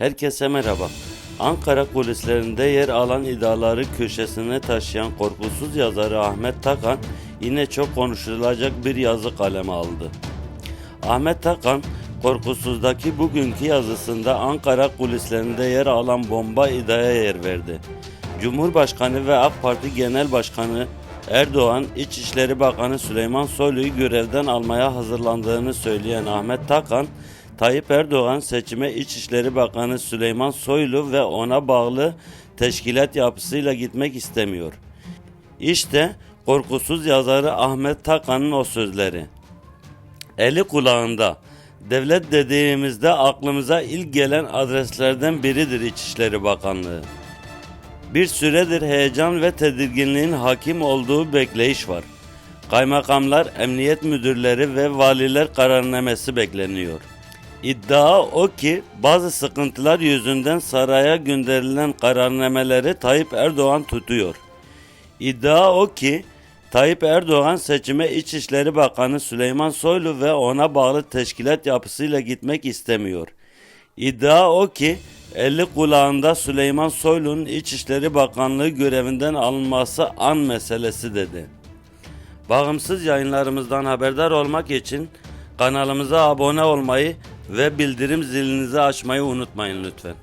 Herkese merhaba. Ankara kulislerinde yer alan iddiaları köşesine taşıyan korkusuz yazarı Ahmet Takan yine çok konuşulacak bir yazı kaleme aldı. Ahmet Takan, Korkusuz'daki bugünkü yazısında Ankara kulislerinde yer alan bomba iddiaya yer verdi. Cumhurbaşkanı ve AK Parti Genel Başkanı Erdoğan, İçişleri Bakanı Süleyman Soylu'yu görevden almaya hazırlandığını söyleyen Ahmet Takan, Tayyip Erdoğan seçime İçişleri Bakanı Süleyman Soylu ve ona bağlı teşkilat yapısıyla gitmek istemiyor. İşte korkusuz yazarı Ahmet Takan'ın o sözleri. Eli kulağında. Devlet dediğimizde aklımıza ilk gelen adreslerden biridir İçişleri Bakanlığı. Bir süredir heyecan ve tedirginliğin hakim olduğu bekleyiş var. Kaymakamlar, emniyet müdürleri ve valiler kararnamesi bekleniyor. İddia o ki bazı sıkıntılar yüzünden saraya gönderilen kararnameleri Tayyip Erdoğan tutuyor. İddia o ki Tayyip Erdoğan seçime İçişleri Bakanı Süleyman Soylu ve ona bağlı teşkilat yapısıyla gitmek istemiyor. İddia o ki eli kulağında Süleyman Soylu'nun İçişleri Bakanlığı görevinden alınması an meselesi dedi. Bağımsız yayınlarımızdan haberdar olmak için kanalımıza abone olmayı ve bildirim zilinizi açmayı unutmayın lütfen.